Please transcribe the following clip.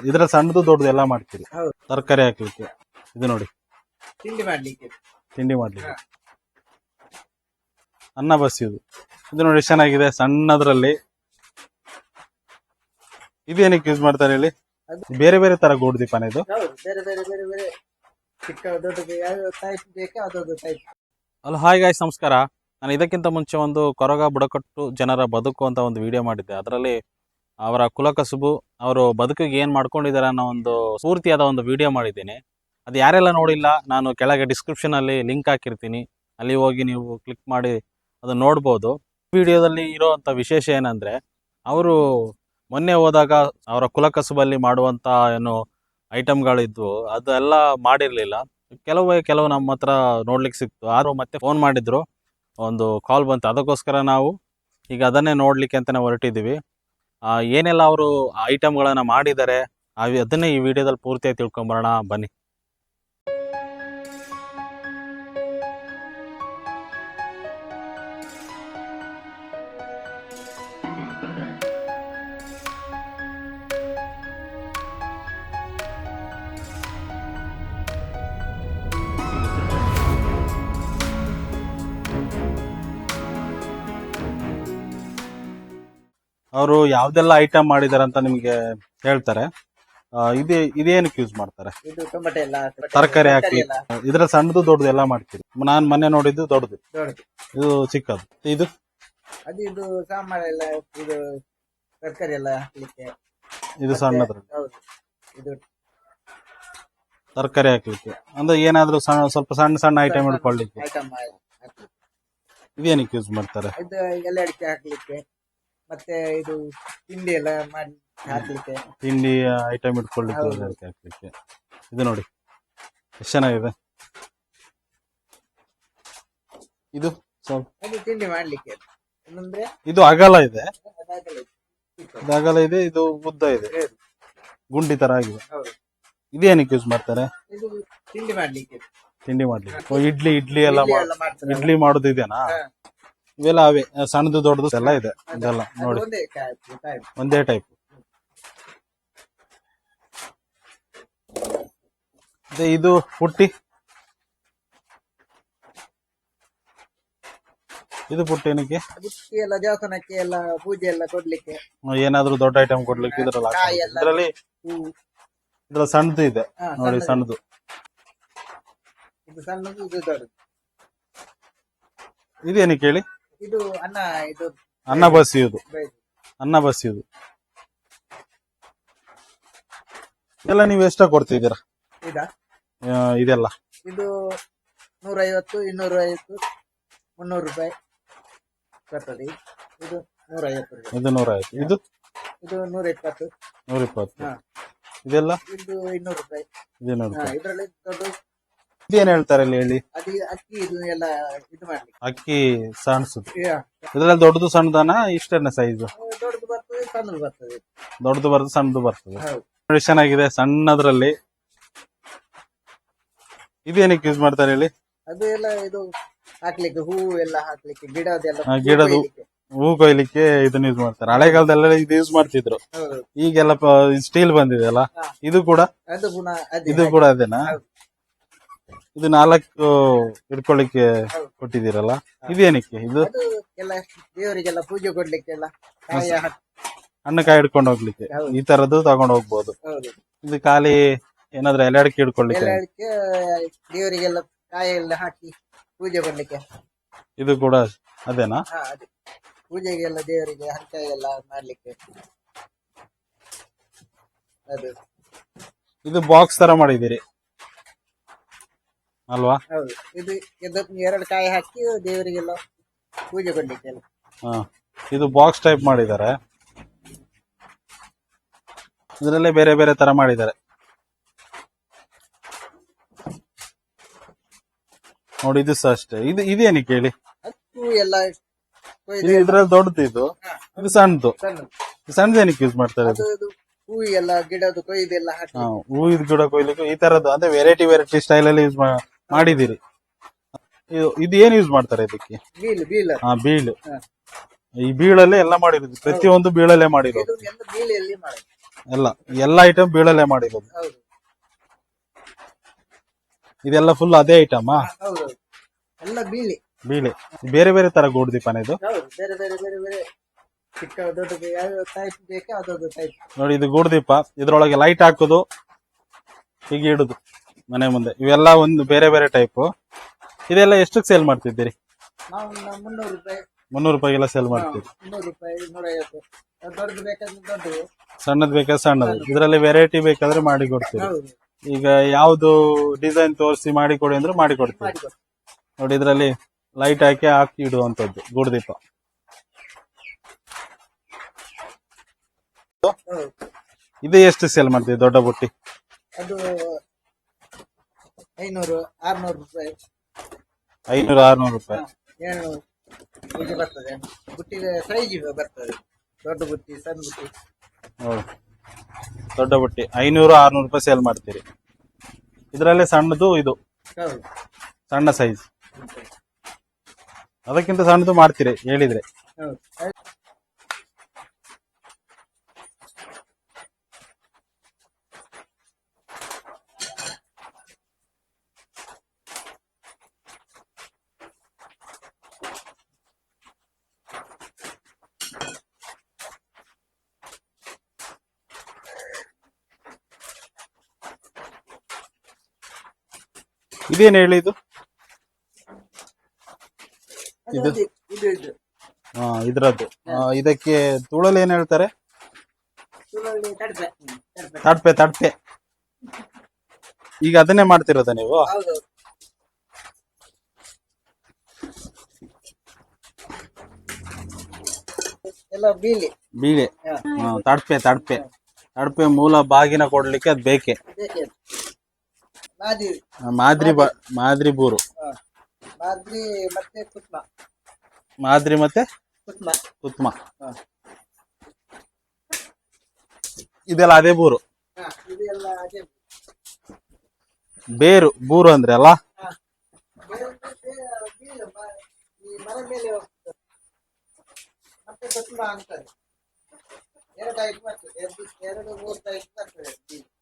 ಇದ್ರ ಸಣ್ಣದು ದೊಡ್ಡದು ಎಲ್ಲ ಮಾಡ್ತೀರಿ. ಹೌದು. ತರಕಾರಿ ಹಾಕ್ಲಿಕ್ಕೆ. ಇದು ನೋಡಿ. ತಿಂಡಿ ಮಾಡ್ಲಿಕ್ಕೆ. ತಿಂಡಿ ಮಾಡ್ಲಿಕ್ಕೆ. ಅನ್ನ ಬಸಿಯುದು ಇದು ನೋಡಿ ಎಷ್ಟ್ ಚೆನ್ನಾಗಿದೆ ಸಣ್ಣದ್ರಲ್ಲಿ. ಇದೇನಕ್ಕೆ ಯೂಸ್ ಮಾಡ್ತಾರೆ ಹೇಳಿ? ಅದು- ಬೇರೆ ಬೇರೆ ತರ ಗೋಡ್ ದೀಪನ ಇದು? ಹೌದು ಬೇರೆ ಬೇರೆ ಬೇರೆ ಬೇರೆ ಚಿಕ್ಕ ದೊಡ್ಡದು ಯಾವ ಟೈಪ್ ಬೇಕೋ ಅದೊಂದು ಟೈಪ್ ಅಲ್ಲ ಹಾಯ್ ಗಾಯ್ಸ್ ನಮಸ್ಕಾರ. ನಾನು ಇದಕ್ಕಿಂತ ಮುಂಚೆ ಒಂದು ಕೊರಗ ಬುಡಕಟ್ಟು ಜನರ ಬದುಕು ಅಂತ ಒಂದು ವಿಡಿಯೋ ಮಾಡಿದ್ದೆ. ಅದರಲ್ಲಿ ಅವರ ಕುಲಕಸುಬು ಅವರು ಬದುಕಿಗೆ ಏನು ಮಾಡ್ಕೊಂಡಿದ್ದಾರೆ ಅನ್ನೋ ಒಂದು ಸ್ಫೂರ್ತಿಯಾದ ಒಂದು ವಿಡಿಯೋ ಮಾಡಿದ್ದೀನಿ. ಅದು ಯಾರೆಲ್ಲ ನೋಡಿಲ್ಲ, ನಾನು ಕೆಳಗೆ ಡಿಸ್ಕ್ರಿಪ್ಷನಲ್ಲಿ ಲಿಂಕ್ ಹಾಕಿರ್ತೀನಿ. ಅಲ್ಲಿ ಹೋಗಿ ನೀವು ಕ್ಲಿಕ್ ಮಾಡಿ ಅದನ್ನು ನೋಡ್ಬೋದು. ವಿಡಿಯೋದಲ್ಲಿ ಇರೋವಂಥ ವಿಶೇಷ ಏನಂದರೆ, ಅವರು ಮೊನ್ನೆ ಹೋದಾಗ ಅವರ ಕುಲಕಸುಬಲ್ಲಿ ಮಾಡುವಂಥ ಏನು ಐಟಮ್ಗಳಿದ್ವು ಅದೆಲ್ಲ ಮಾಡಿರಲಿಲ್ಲ. ಕೆಲವೇ ಕೆಲವು ನಮ್ಮ ಹತ್ರ ನೋಡ್ಲಿಕ್ಕೆ ಸಿಕ್ತು. ಯಾರು ಮತ್ತೆ ಫೋನ್ ಮಾಡಿದ್ರು, ಒಂದು ಕಾಲ್ ಬಂತು. ಅದಕ್ಕೋಸ್ಕರ ನಾವು ಈಗ ಅದನ್ನೇ ನೋಡಲಿಕ್ಕೆ ಅಂತಲೇ ಹೊರಟಿದ್ದೀವಿ. ಏನೆಲ್ಲ ಅವರು ಐಟಮ್ಗಳನ್ನು ಮಾಡಿದ್ದಾರೆ ಅದನ್ನೇ ಈ ವಿಡಿಯೋದಲ್ಲಿ ಪೂರ್ತಿಯಾಗಿ ತಿಳ್ಕೊಂಬರೋಣ ಬನ್ನಿ. ಅವರು ಯಾವ್ದೆಲ್ಲ ಐಟಮ್ ಮಾಡಿದ್ದಾರೆ ಅಂತ ನಿಮ್ಗೆ ಹೇಳ್ತಾರೆ. ಇದೇ ಇದೇನಕ್ಕೆ ಯೂಸ್ ಮಾಡ್ತಾರೆ? ಇದು ಟೊಮೆಟೊ ಎಲ್ಲ ತರಕಾರಿ ಹಾಕಿ. ಎಲ್ಲ. ಇದ್ರ ಸಣ್ಣದು ದೊಡ್ಡದು ಎಲ್ಲ ಮಾಡ್ತೀರಿ. ನಾನ್ ಮನೆ ನೋಡಿದ್ದು ದೊಡ್ಡದು. ದೊಡ್ಡದು. ಇದು ಚಿಕ್ಕದು. ಇದು? ಅದು ಇದು ತರಕಾರಿ ಎಲ್ಲ ಹಾಕ್ಲಿಕ್ಕೆ. ಇದು ಸಣ್ಣದ್ರಲ್ಲಿ. ಹೌದು ಇದು ತರಕಾರಿ ಹಾಕ್ಲಿಕ್ಕೆ. ಅಂದ್ರೆ ಏನಾದ್ರೂ ಸಣ್ಣ ಸ್ವಲ್ಪ ಸಣ್ಣ ಸಣ್ಣ ಐಟಮ್ ಇಟ್ಕೊಳ್ಳಿಕ್ಕೆ ಐಟಮ್ ಹಾಕ್ಲಿಕ್ಕೆ. ಇದೇನಕ್ಕೆ ಯೂಸ್ ಮಾಡ್ತಾರೆ? ಇದು ಎಲೆ ಅಡಿಕೆ ಹಾಕ್ಲಿಕ್ಕೆ. ಮತ್ತೆ ಇದು ತಿಂಡಿ ಎಲ್ಲ ಮಾಡಿ ಹಾಕ್ಲಿಕ್ಕೆ. ತಿಂಡಿ ಐಟಮ್ ಇಟ್ಕೊಳ್ಳಿಕ್ಕೆ ಹೌದು. ಅದಕ್ಕೆ ಹಾಕ್ಲಿಕ್ಕೆ. ಇದು ನೋಡಿ ಎಷ್ಟು ಚೆನ್ನಾಗಿದೆ. ಇದು ಸ್ವಲ್ಪ ಅದು ತಿಂಡಿ ಮಾಡ್ಲಿಕ್ಕೆ. ಅಂದ್ರೆ ಇದು ಅಗಲ ಇದೆ. ಇದು. ಅಗಲ ಇದೆ ಇದು ಉದ್ದ ಇದೆ. ಹೌದು. ಗುಂಡಿ ತರ ಆಗಿದೆ. ಹೌದು. ಇದೇನಕ್ಕೆ ಯೂಸ್ ಮಾಡ್ತಾರೆ? ಇದು ತಿಂಡಿ ಮಾಡ್ಲಿಕ್ಕೆ. ತಿಂಡಿ ಮಾಡ್ಲಿಕ್ಕೆ. ಓ, ಇಡ್ಲಿ ಇಡ್ಲಿ ಎಲ್ಲ ಮಾಡ್ತಾರೆ. ಇಡ್ಲಿ ಮಾಡೋದು ಇದೇನಾ ಹಾ. ಇವೆಲ್ಲ ಅವೇ ಸಣ್ಣದು ದೊಡ್ಡದು ಎಲ್ಲ ಇದೆ. ಇದೆಲ್ಲ ನೋಡಿ. ಒಂದೇ ಟೈಪ್ ಇದು ಪುಟ್ಟಿ. ಇದು ಪುಟ್ಟಿ ಏನಕ್ಕೆ? ಎಲ್ಲ ದೇವಸ್ಥಾನಕ್ಕೆ ಎಲ್ಲ ಪೂಜೆ ಎಲ್ಲ ಕೊಡ್ಲಿಕ್ಕೆ. ಏನಾದ್ರೂ ದೊಡ್ಡ ಐಟಮ್ ಕೊಡ್ಲಿಕ್ಕೆ ಇದ್ರಲ್ಲಿ. ಇದ್ರಲ್ಲಿ ಸಣ್ಣದು ಇದೆ. ನೋಡಿ ಸಣ್ಣದು. ಸಣ್ಣದು. ಇದು ಸಣ್ಣದು ಇದು ದೊಡ್ಡದು. ಇದೇನಕ್ಕೆ ಹೇಳಿ? ಇದು ಅನ್ನ ಇದು ಅನ್ನ ಬಸಿಯುವುದು ಇದು ಅನ್ನ ಬಸಿಯುವುದು ಎಲ್ಲ ನೀವು ಎಷ್ಟ ಕೊಡ್ತಿದ್ದೀರಾ? ಇದಾ? ಆ, ಇದೆಲ್ಲ. ಇದು ನೂರೈವತ್ತು ಇನ್ನೂರ ಐವತ್ತು ಮುನ್ನೂರು ರೂಪಾಯಿ ಬರ್ತದೆ. ಇದು ನೂರೈವತ್ತು ರೂಪಾಯಿ. ಇದು ನೂರ ಆಯ್ತು ಇದು? ಇದು ನೂರ ಇಪ್ಪತ್ತು ನೂರ ಇಪ್ಪತ್ತು ಹಾ. ಇದೆಲ್ಲ? ಇದು ಇನ್ನೂರು ರೂಪಾಯಿ. ಇದು ನೂರು ಹಾ, ರೂಪಾಯಿ. ಇದ್ರಲ್ಲಿ ದೊಡ್ಡ ಇದೇನ್ ಹೇಳ್ತಾರೆ ಅಲ್ಲಿ ಹೇಳಿ? ಅದು ಅಕ್ಕಿ ಇದು ಎಲ್ಲ ಇದು ಮಾಡ್ಲಿಕ್ಕೆ. ಅಕ್ಕಿ ಸಣ್ಣಸುದು ಯಾ. ಇದ್ರಲ್ಲಿ ದೊಡ್ಡದು ಸಣ್ಣದನ ಇಷ್ಟೇನ ಸೈಜ್ ದೊಡ್ಡದು ಬರ್ತದೆ ಸಣ್ಣದು ಬರ್ತದೆ. ದೊಡ್ಡದು ಬರ್ತದೆ ಸಣ್ಣದು ಬರ್ತದೆ. ಹೌದು. ನೋಡಿ ಚೆನ್ನಾಗಿದೆ ಸಣ್ಣದ್ರಲ್ಲಿ. ಇದೇನಕ್ಕೆ ಯೂಸ್ ಮಾಡ್ತಾರೆ ಹೇಳಿ? ಅದು ಎಲ್ಲ ಇದು ಹಾಕ್ಲಿಕ್ಕೆ ಹೂ ಎಲ್ಲ ಹಾಕ್ಲಿಕ್ಕೆ ಗಿಡದೆಲ್ಲ ಹಾ. ಕೊಯ್ಲಿಕ್ಕೆ. ಹೂ ಕೊಯ್ಲಿಕ್ಕೆ ಇದನ್ನ ಯೂಸ್ ಮಾಡ್ತಾರೆ. ಹಳೆಗಾಲದಲ್ಲೆಲ್ಲ ಇದು ಯೂಸ್ ಮಾಡ್ತಿದ್ರು. ಹೌದು. ಈಗೆಲ್ಲ ಸ್ಟೀಲ್ ಬಂದಿದೆ ಅಲ್ಲ? ಹಾ. ಇದು ಕೂಡ? ಅದು ಪುನಃ ಅದೇ ಇದು ಕೂಡ ಅದೇನಾ? ಹೌದು. ಇದು ನಾಲ್ಕು ಇಟ್ಕೊಳ್ಳಿಕ್ಕೆ. ಕೊಟ್ಟಿದ್ದೀರಲ್ಲ? ಇದೇನಕ್ಕೆ ಇದು? ಎಲ್ಲ ದೇವರಿಗೆಲ್ಲ ಪೂಜೆ ಕೊಡ್ಲಿಕ್ಕೆ ಕಾಯ ಕಾಯಿ ಹಿಡ್ಕೊಂಡು ಹೋಗ್ಲಿಕ್ಕೆ. ಈ ತರದ್ದು ತಗೊಂಡು ಹೋಗ್ಬೋದು. ಹೌದು. ಇದು ಖಾಲಿ ಏನಾದ್ರೂ ಎಲೆ ಅಡಿಕೆ ಹಿಡ್ಕೊಳ್ಳಿಕ್ಕೆ? ಎಲ್ಲ ಅದಕ್ಕೆ ದೇವರಿಗೆಲ್ಲ ಕಾಯಿ ಎಲ್ಲ ಹಾಕಿ ಪೂಜೆ ಕೊಡ್ಲಿಕ್ಕೆ. ಇದು ಕೂಡ ಅದೇನಾ? ಹಾ ಅದೇ. ಪೂಜೆಗೆಲ್ಲ ದೇವರಿಗೆ ಹಂಚೆಲ್ಲ ಮಾಡ್ಲಿಕ್ಕೆ. ಅದು. ಇದು ಬಾಕ್ಸ್ ತರ ಮಾಡಿದ್ದೀರಿ. ಅಲ್ವಾ? ಹೌದು. ಇದು ಇದು ಎರಡು ಕಾಯಿ ಹಾಕಿ ದೇವರಿಗೆಲ್ಲ ಪೂಜೆ ಕೊಡ್ಲಿಕ್ಕೆ ಎಲ್ಲ ಹಾ. ಇದು ಬಾಕ್ಸ್ ಟೈಪ್ ಮಾಡಿದ್ದಾರೆ. ಇದರಲ್ಲೇ ಬೇರೆ ಬೇರೆ ತರ ಮಾಡಿದ್ದಾರೆ. ನೋಡಿ ಇದು ಸಹ ಅಷ್ಟೇ. ಇದು ಇದೇನಕ್ಕೆ ಹೇಳಿ ಅದು ಹೂ ಎಲ್ಲ ಕೊಯ್ದು ಇದು ಇದ್ರಲ್ಲಿ ದೊಡ್ಡದು ಇದು. ಹಾ, ಇದು ಸಣ್ಣದು. ಸಣ್ಣದು. ಇದು ಸಣ್ಣದೇನಕ್ಕೆ ಯೂಸ್ ಮಾಡ್ತಾರೆ ಇದು? ಅದು ಇದು ಹೂ ಎಲ್ಲ ಗಿಡದು ಕೊಯ್ದೆಲ್ಲ ಹಾಕಿ. ಹೂವಿದ ಗಿಡ ಕೊಯ್ಲಿಕ್ಕೆ ಈ ತರದ್ದು ಅಂದ್ರೆ ವೆರೈಟಿ ವೆರೈಟಿ ಸ್ಟೈಲ್ ಅಲ್ಲಿ ಯೂಸ್ ಮಾಡಿದಿರಿ ಇದು ಇದು ಏನ್ ಯೂಸ್ ಮಾಡ್ತಾರೆ ಇದಕ್ಕೆ? ಹಾ ಬೀಳು ಹಾ. ಈ ಬೀಳಲ್ಲೇ ಎಲ್ಲ ಮಾಡಿರೋದು. ಪ್ರತಿಯೊಂದು ಬೀಳಲ್ಲೇ ಮಾಡಿರೋದು. ಇದು ಎಲ್ಲ ಮಾಡೋದು ಎಲ್ಲ ಎಲ್ಲ ಐಟಮ್ ಬೀಳಲ್ಲೇ ಮಾಡಿರೋದು. ಹೌದು. ಇದೆಲ್ಲ ಫುಲ್ ಅದೇ ಐಟಮ್ ಎಲ್ಲ ಬೀಳಿ. ಬೀಳೆ. ಬೇರೆ ಬೇರೆ ತರ ಗೋಡ್ ದೀಪನ ಇದು? ಹೌದು ಬೇರೆ ಬೇರೆ ಬೇರೆ ಬೇರೆ ಚಿಕ್ಕ ದೊಡ್ಡದು ಯಾವ ಟೈಪ್ ಬೇಕೋ ಅದೊಂದು ಟೈಪ್ ನೋಡಿ ಇದು ಗೋಡ್ ದೀಪ. ಇದ್ರೊಳಗೆ ಲೈಟ್ ಹಾಕೋದು ಹೀಗೆ ಇಡುದು. ಮನೆ ಮುಂದೆ. ಇವೆಲ್ಲ ಒಂದು ಬೇರೆ ಬೇರೆ ಟೈಪ್ ಇದೆಲ್ಲ ಎಷ್ಟಕ್ಕೆ ಸೇಲ್ ಮಾಡ್ತಿದ್ದೀರಿ? ನಾವು ಮುನ್ನೂರು ರೂಪಾಯಿ. ಮುನ್ನೂರು ರೂಪಾಯಿಗೆಲ್ಲ ಸೇಲ್ ಮಾಡ್ತೀವಿ ಮುನ್ನೂರು ರೂಪಾಯಿ ನೂರೈವತ್ತು ದೊಡ್ಡದು ಬೇಕಾದ್ರೆ ದೊಡ್ಡದು. ಸಣ್ಣದ್ ಬೇಕಾದ್ರೆ ಸಣ್ಣದು. ಇದರಲ್ಲಿ ವೆರೈಟಿ ಬೇಕಾದ್ರೆ ಮಾಡಿ ಕೊಡ್ತೀವಿ ಹೌದು. ಈಗ ಯಾವ್ದು ಡಿಸೈನ್ ತೋರಿಸಿ ಮಾಡಿ ಕೊಡಿ ಅಂದ್ರೆ ಮಾಡಿ ಕೊಡ್ತೀವಿ ಮಾಡಿ. ನೋಡಿ ಇದರಲ್ಲಿ ಲೈಟ್ ಹಾಕಿ ಹಾಕಿ ಇಡುವಂತದ್ದು ಗುಡ್ದೀಪ ಹೌದು. ಇದು ಎಷ್ಟು ಸೇಲ್ ಮಾಡ್ತೀವಿ ದೊಡ್ಡ ಬುಟ್ಟಿ? ಅದು ಐನೂರು ಆರ್ನೂರು ರೂಪಾಯಿ. ಐನೂರು ಆರ್ನೂರು ರೂಪಾಯಿ. ಏಳ್ನೂರು ಹೀಗೆ ಬರ್ತದೆ. ಬುಟ್ಟಿ ಸೈಜ್ ಬರ್ತದೆ. ದೊಡ್ಡ ಬುಟ್ಟಿ ಸಣ್ಣ ಬುಟ್ಟಿ ಹೌದು. ದೊಡ್ಡ ಬುಟ್ಟಿ ಐನೂರು ಆರ್ನೂರು ರೂಪಾಯಿ ಸೇಲ್ ಮಾಡ್ತೀರಿ. ಇದರಲ್ಲಿ ಸಣ್ಣದು ಇದು. ಹೌದು. ಸಣ್ಣ ಸೈಜ್ ಅದಕ್ಕಿಂತ ಸಣ್ಣದು ಮಾಡ್ತೀರಿ ಹೇಳಿದ್ರೆ. ಹೌದು. ಇದೇನು ಹೇಳಿ ಇದು? ಇದು? ಹಾ ಇದ್ರದ್ದು. ಆ, ಇದಕ್ಕೆ ತುಳಲ್ ಏನ್ ಹೇಳ್ತಾರೆ? ತಡ್ಪೆ. ತಡ್ಪೆ. ಈಗ ಅದನ್ನೇ ಮಾಡ್ತಿರೋದ ನೀವು? ಹೌದು. ಎಲ್ಲ ಬೀಳಿ ಬೀಳೆ. ಹಾ, ಹಾ, ತಡ್ಪೆ ತಡ್ಪೆ. ತಡ್ಪೆ ಮೂಲ ಬಾಗಿನ ಕೊಡ್ಲಿಕ್ಕೆ ಅದ್ ಬೇಕೆ. ಬೇಕೇ. ಅದು. ಮಾದಿ ಮಾದ್ರಿ ಬ ಮಾದ್ರಿ ಬೂರು. ಮಾದ್ರಿ ಮತ್ತೆ ಕುತ್ಮ. ಮಾದ್ರಿ ಮತ್ತೆ ಕುತ್ಮ. ಕುತ್ಮ. ಇದೆಲ್ಲ ಅದೇ ಬೂರು. ಹಾ, ಇದು ಅದೇ ಬೇರು. ಬೂರು ಅಂದ್ರೆ ಅಲ್ಲ? ಹಾ. ಬೇರೆ ಬೇರೆ ಬೀಳು, ಮ- ಈ ಮರ ಮೇಲೆ ಹೋಗ್ತದೆ. ಮತ್ತೆ ಕುಸ್ಮ ಅಂತಾರೆ. ಎರಡು ಟೈಪ್ ಬರ್ತದೆ ಎರಡು ಎರಡು ಮೂರು ಟೈಪ್ ಬರ್ತದೆ.